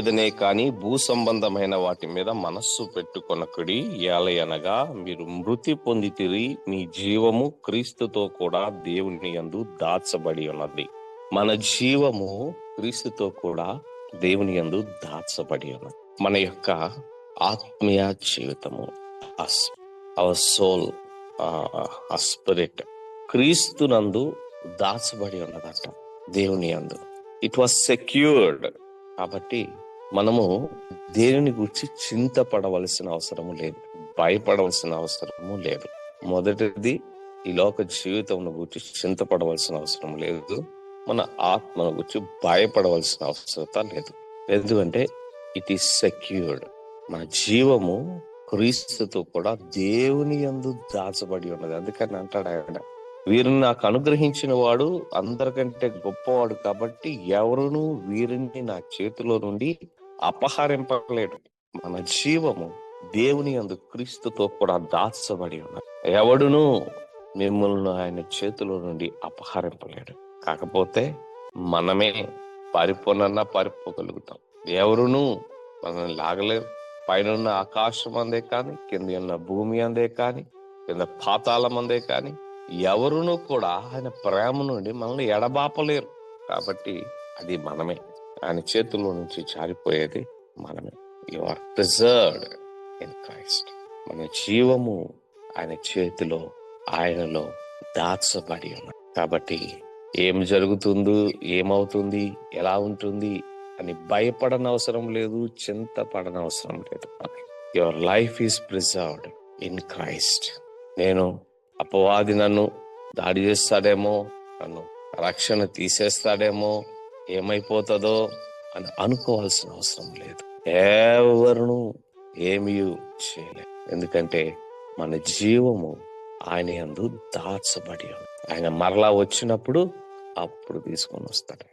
మీదనే కానీ భూ సంబంధమైన వాటి మీద మనస్సు పెట్టుకొనకుడి ఏలయనగా మీరు మృతి పొందితిరి మీ జీవము క్రీస్తుతో కూడా దేవుని యందు దాచబడి ఉన్నది. మన జీవము క్రీస్తుతో కూడా దేవుని యందు దాచబడి ఉన్నది. మన యొక్క ఆత్మీయ జీవితము అవర్ సోల్ ఆ స్పిరిట్ క్రీస్తునందు దాచబడి ఉన్నదంట దేవుని యందు. ఇట్ వాస్ సెక్యూర్డ్ కాబట్టి మనము దేనిని గురించి చింతపడవలసిన అవసరము లేదు భయపడవలసిన అవసరము లేదు. మొదటిది ఈ లోక జీవితంను గురించి చింతపడవలసిన అవసరం లేదు మన ఆత్మను గురించి భయపడవలసిన అవసరత లేదు. ఎందుకంటే ఇట్ ఈస్ సెక్యూర్డ్ మన జీవము క్రీస్తుతో కూడా దేవుని యందు దాచబడి ఉన్నది. అందుకని అంటాడు ఆయన వీరిని నాకు అనుగ్రహించిన వాడు అందరికంటే గొప్పవాడు కాబట్టి ఎవరును వీరిని నా చేతిలో నుండి అపహరింపలేడు. మన జీవము దేవుని అందు క్రీస్తుతో కూడా దాచబడి ఉన్నాడు ఎవడును మిమ్మల్ని ఆయన చేతిలో నుండి అపహరింపలేడు. కాకపోతే మనమే పారిపోనన్నా పారిపోగలుగుతాం ఎవరును మనల్ని లాగలేరు. పైన ఆకాశం అందే కానీ కింద ఉన్న భూమి అందే కానీ కింద పాతాళం అందే కానీ ఎవరును కూడా ఆయన ప్రేమ నుండి మనల్ని ఎడబాపలేరు. కాబట్టి అది మనమే. ఆయన చేతుల్లో నుంచి జారిపోయేది మనమే. You are preserved in Christ మన జీవము ఆయన చేతిలో ఆయనలో దాచబడి ఉన్నాం కాబట్టి ఏం జరుగుతుందో ఏమవుతుంది ఎలా ఉంటుంది అని భయపడనవసరం లేదు చింతపడనవసరం లేదు. Your life is preserved in Christ నేను అపవాది నన్ను దాడి చేస్తాడేమో నన్ను రక్షణ తీసేస్తాడేమో ఏమైపోతుందో అని అనుకోవాల్సిన అవసరం లేదు. ఎవరును ఏమీ చేయలేదు ఎందుకంటే మన జీవము ఆయన యందు దాచబడి ఉంది. ఆయన మరలా వచ్చినప్పుడు అప్పుడు తీసుకొని వస్తాడు.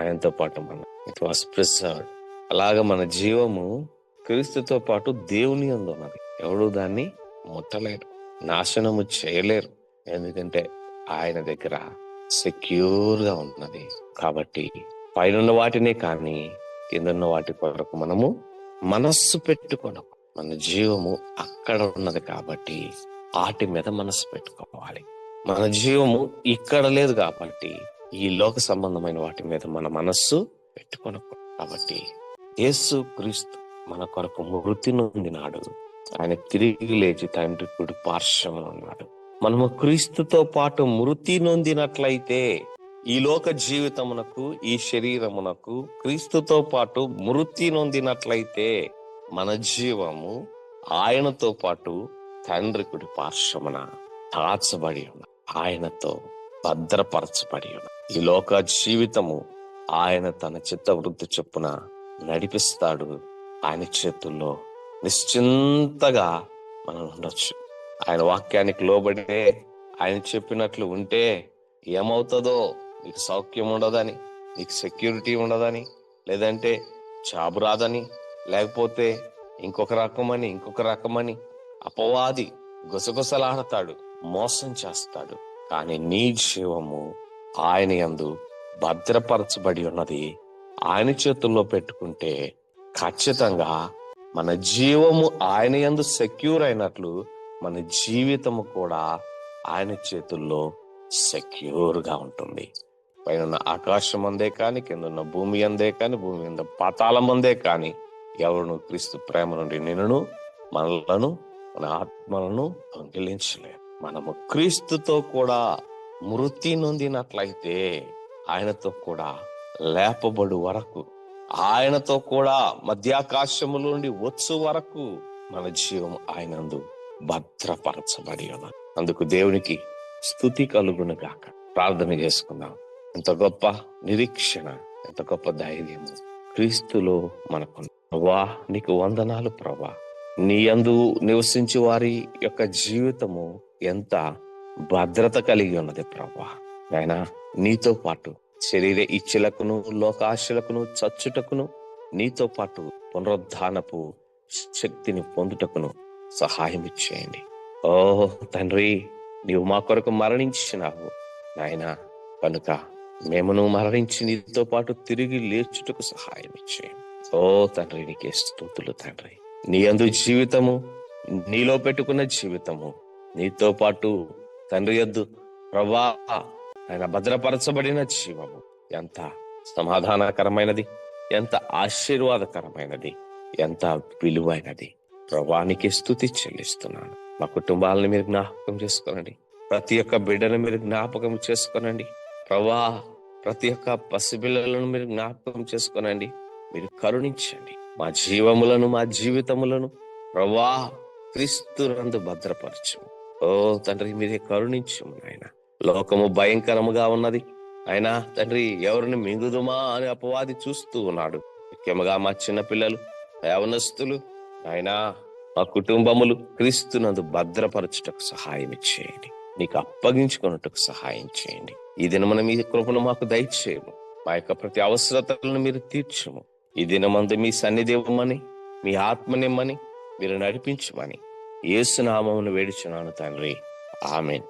ఆయనతో పాటు మన ఇట్ వాస్ ప్రిజర్వ్డ్ అలాగ మన జీవము క్రీస్తుతో పాటు దేవుని యందు ఉన్నది. ఎవడు దాన్ని ముట్టలేరు నాశనము చేయలేరు. ఎందుకంటే ఆయన దగ్గర సెక్యూర్గా ఉన్నది. కాబట్టి పైన వాటినే కానీ కిందన్న వాటి కొరకు మనము మనస్సు పెట్టుకోను మన జీవము అక్కడ ఉన్నది కాబట్టి వాటి మీద మనస్సు పెట్టుకోవాలి. మన జీవము ఇక్కడ లేదు కాబట్టి ఈ లోక సంబంధమైన వాటి మీద మన మనస్సు పెట్టుకోను కాబట్టి యేసు క్రీస్తు మన కొరకు మృతి నొందినాడు. ఆయన తిరిగి లేచి తండ్రి కుడి పార్శ్వమున ఉన్నాడు. మనము క్రీస్తుతో పాటు మృతి నొందినట్లయితే ఈ లోక జీవితమునకు ఈ శరీరమునకు క్రీస్తుతో పాటు మృతి నొందినట్లయితే మన జీవము ఆయనతో పాటు తండ్రికుడి పార్శ్వమున దాచబడి ఉన్న ఆయనతో భద్రపరచబడి ఉన్న. ఈ లోక జీవితము ఆయన తన చిత్త వృద్ధి చొప్పున నడిపిస్తాడు. ఆయన చేతుల్లో నిశ్చింతగా మనం ఉండొచ్చు. ఆయన వాక్యానికి లోబడితే ఆయన చెప్పినట్లు ఉంటే ఏమవుతుందో నీకు సౌఖ్యం ఉండదని నీకు సెక్యూరిటీ ఉండదని లేదంటే జాబు రాదని లేకపోతే ఇంకొక రకమని ఇంకొక రకమని అపవాది గుసగుసలాడతాడు మోసం చేస్తాడు. కానీ నీ జీవము ఆయన యందు భద్రపరచబడి ఉన్నది. ఆయన చేతుల్లో పెట్టుకుంటే ఖచ్చితంగా మన జీవము ఆయన యందు సెక్యూర్ అయినట్లు మన జీవితము కూడా ఆయన చేతుల్లో సెక్యూర్గా ఉంటుంది. పైన ఆకాశం అందే కానీ కింద ఉన్న భూమి అందే కానీ భూమి కింద పాతాళం అందే కానీ ఎవరును క్రీస్తు ప్రేమ నుండి నిన్నును మనలను మన ఆత్మలను దొంగిలించలేదు మనము క్రీస్తుతో కూడా మృతి నొందినట్లయితే ఆయనతో కూడా లేపబడు వరకు ఆయనతో కూడా మధ్యాకాశము నుండి వచ్చు వరకు మన జీవం ఆయనందు భద్రపరచబడి ఉన్నది. అందుకు దేవునికి స్థుతి కలుగును గాక ప్రార్థన చేసుకుందాం. ఎంత గొప్ప నిరీక్షణ ఎంత గొప్ప ధైర్యము. క్రీస్తులో మనకు వా నీకు వందనాలు ప్రభా. నీ యందు నివసించి వారి యొక్క జీవితము ఎంత భద్రత కలిగి ఉన్నది ప్రభా. ఆయన నీతో పాటు శరీర ఇచ్చలకును లోకాశలకును చచ్చుటకును నీతో పాటు పునరుద్ధానపు శక్తిని పొందుటకును సహాయం ఇచ్చేయండి ఓ తండ్రి నీవు మా కొరకు మరణించినావు. నాయన కనుక మేమును మరణించి నీతో పాటు తిరిగి లేచుటకు సహాయం ఇచ్చేయండి ఓ తండ్రి నీకే స్థుతులు తండ్రి. నీ అందు జీవితము నీలో పెట్టుకున్న జీవితము. నీతో పాటు తండ్రి యొద్దు ప్రభా ఆయన భద్రపరచబడిన జీవము. ఎంత సమాధానకరమైనది ఎంత ఆశీర్వాదకరమైనది ఎంత విలువైనది. ప్రభానికి స్థుతి చెల్లిస్తున్నాను. మా కుటుంబాలను మీరు జ్ఞాపకం చేసుకోనండి. ప్రతి ఒక్క బిడ్డను మీరు జ్ఞాపకం చేసుకోనండి. ప్రభా ప్రతి ఒక్క పసిపిల్లలను మీరు జ్ఞాపకం చేసుకోనండి. మీరు కరుణించండి. మా జీవములను మా జీవితములను ప్రభా క్రీస్తునందు భద్రపరచు. ఓ తండ్రి మీరే కరుణించము నాయన. లోకము భయంకరముగా ఉన్నది. అయినా తండ్రి ఎవరిని మింగుదుమా అని అపవాది చూస్తూ ఉన్నాడు. ముఖ్యంగా మా చిన్నపిల్లలు యవనస్తులు ఆయన మా కుటుంబములు క్రీస్తునందు భద్రపరచుటకు సహాయం చేయండి నీకు అప్పగించుకున్నట్టుకు సహాయం చేయండి. ఈ దినమున మీ కృపను మాకు దయచేయము. మా యొక్క ప్రతి అవసరతలను మీరు తీర్చము. ఈ దినమందు మీ సన్నిధివ్వమని మీ ఆత్మనిమ్మని మీరు నడిపించమని. ఏసునామమును వేడుచున్నాను తండ్రి. ఆమెన్.